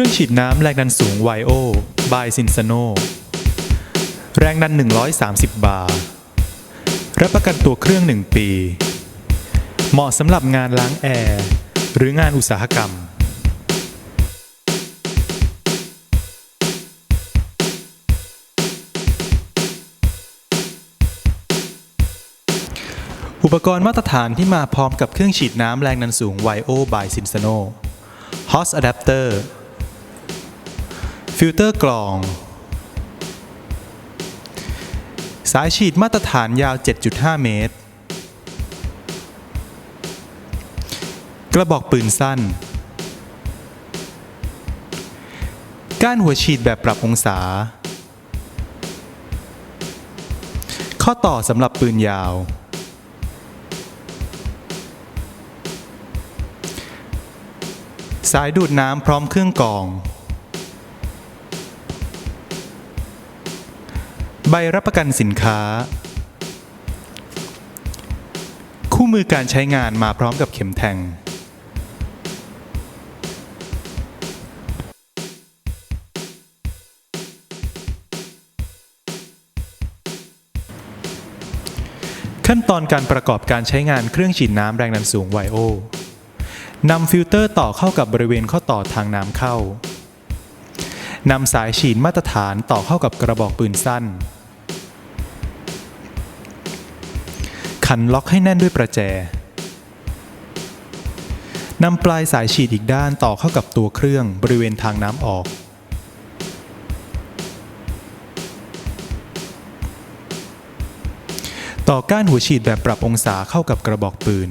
รื่องฉีดน้ำแรงดันสูงไวโอบายซินซโน แรงดัน 130 บาร์ รับประกันตัวเครื่อง 1 ปี เหมาะสำหรับงานล้างแอร์ หรืองานอุตสาหกรรมอุปกรณ์มาตรฐานที่มาพร้อมกับเครื่องฉีดน้ำแรงดันสูง YO by Cinsano Hot Adapter ฟิลเตอร์กรอง สายฉีดมาตรฐานยาว 7.5 เมตร กระบอกปืนสั้น ก้านหัวฉีดแบบปรับองศา ข้อต่อสำหรับปืนยาว สายดูดน้ำพร้อมเครื่องกรอง ใบรับประกันสินค้า คู่มือการใช้งานมาพร้อมกับเข็มแทง ขั้นตอนการประกอบการใช้งานเครื่องฉีดน้ำแรงดันสูง YO นำฟิลเตอร์ต่อเข้ากับบริเวณข้อต่อทางน้ำเข้านำสายฉีดมาตรฐานต่อเข้ากับกระบอกปืนสั้น ขันล็อกให้แน่นด้วยประแจนำปลายสายฉีดอีกด้านต่อเข้ากับตัวเครื่องบริเวณทางน้ำออก ต่อก้านหัวฉีดแบบปรับองศาเข้ากับกระบอกปืน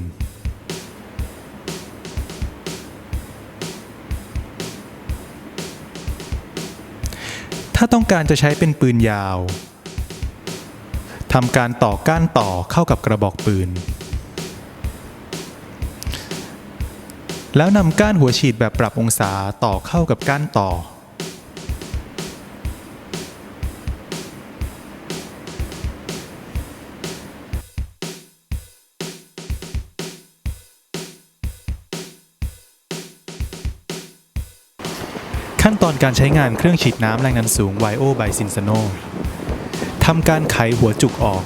ถ้าต้องการจะใช้เป็นปืนยาว ทำการต่อก้านต่อเข้ากับกระบอกปืน แล้วนำก้านหัวฉีดแบบปรับองศาต่อเข้ากับก้านต่อ ขั้นตอนการใช้งานเครื่องฉีดน้ำแรงดันสูง YO by Cinsano ทำการไขหัวจุกออก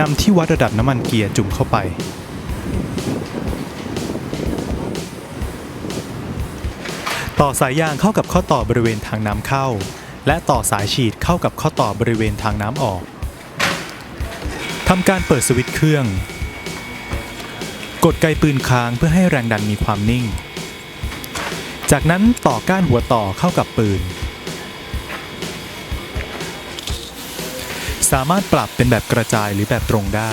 นำที่วัดระดับน้ำมันเกียร์จุ่มเข้าไป ต่อสายยางเข้ากับข้อต่อบริเวณทางน้ำเข้า และต่อสายฉีดเข้ากับข้อต่อบริเวณทางน้ำออกทำการเปิดสวิตช์เครื่อง กดไกปืนค้างเพื่อให้แรงดันมีความนิ่ง จากนั้นต่อก้านหัวต่อเข้ากับปืน สามารถปรับเป็นแบบกระจายหรือแบบตรงได้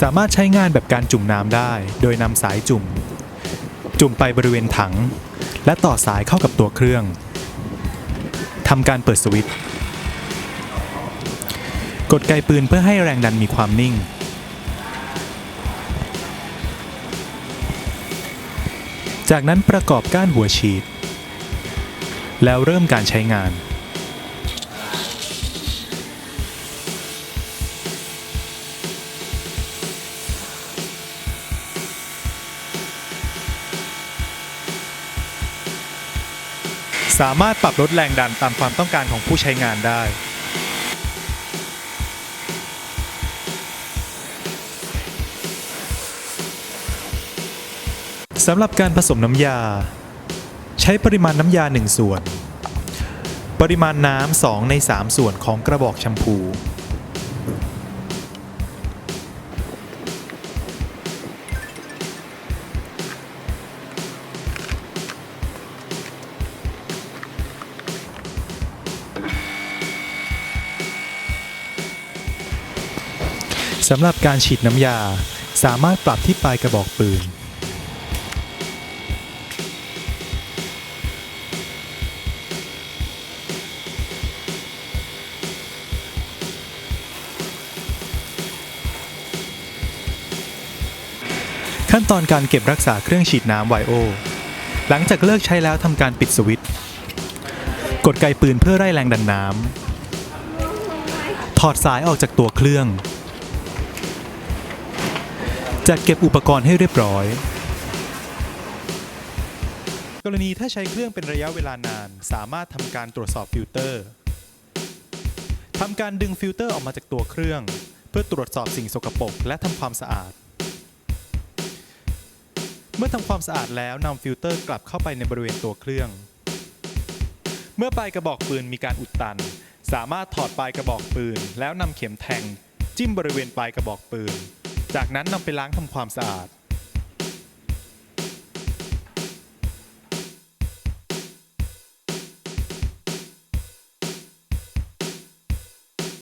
สามารถใช้งานแบบการจุ่มน้ำได้ โดยนำสายจุ่ม จุ่มไปบริเวณถัง และต่อสายเข้ากับตัวเครื่องำการเปิดสวิตช์กดไกปืนเพื่อให้แรงดันมีความนิ่ง จากนั้นประกอบก้านหัวฉีด แล้วเริ่มการใช้งาน สามารถปรับลดแรงดันตามความต้องการของผู้ใช้งานได้ สำหรับการผสมน้ำยา ใช้ปริมาณน้ำยา 1 ส่วน ปริมาณน้ำ2ใน 3 ส่วนของกระบอกแชมพู สำหรับการฉีดน้ำยา สามารถปรับที่ปลายกระบอกปืน ขั้นตอนการเก็บรักษาเครื่องฉีดน้ำไวโอ หลังจากเลิกใช้แล้วทำการปิดสวิตช์ กดไกปืนเพื่อไล่แรงดันน้ำ ถอดสายออกจากตัวเครื่อง จัดเก็บอุปกรณ์ให้เรียบร้อย กรณีถ้าใช้เครื่องเป็นระยะเวลานาน สามารถทำการตรวจสอบฟิลเตอร์ทำการดึงฟิลเตอร์ออกมาจากตัวเครื่อง เพื่อตรวจสอบสิ่งสกปรกและทำความสะอาด เมื่อทำความสะอาดแล้วนำฟิลเตอร์กลับเข้าไปในบริเวณตัวเครื่อง เมื่อปลายกระบอกปืนมีการอุดตัน สามารถถอดปลายกระบอกปืน แล้วนำเข็มแทง จิ้มบริเวณปลายกระบอกปืน จากนั้นนำไปล้างทำความสะอาด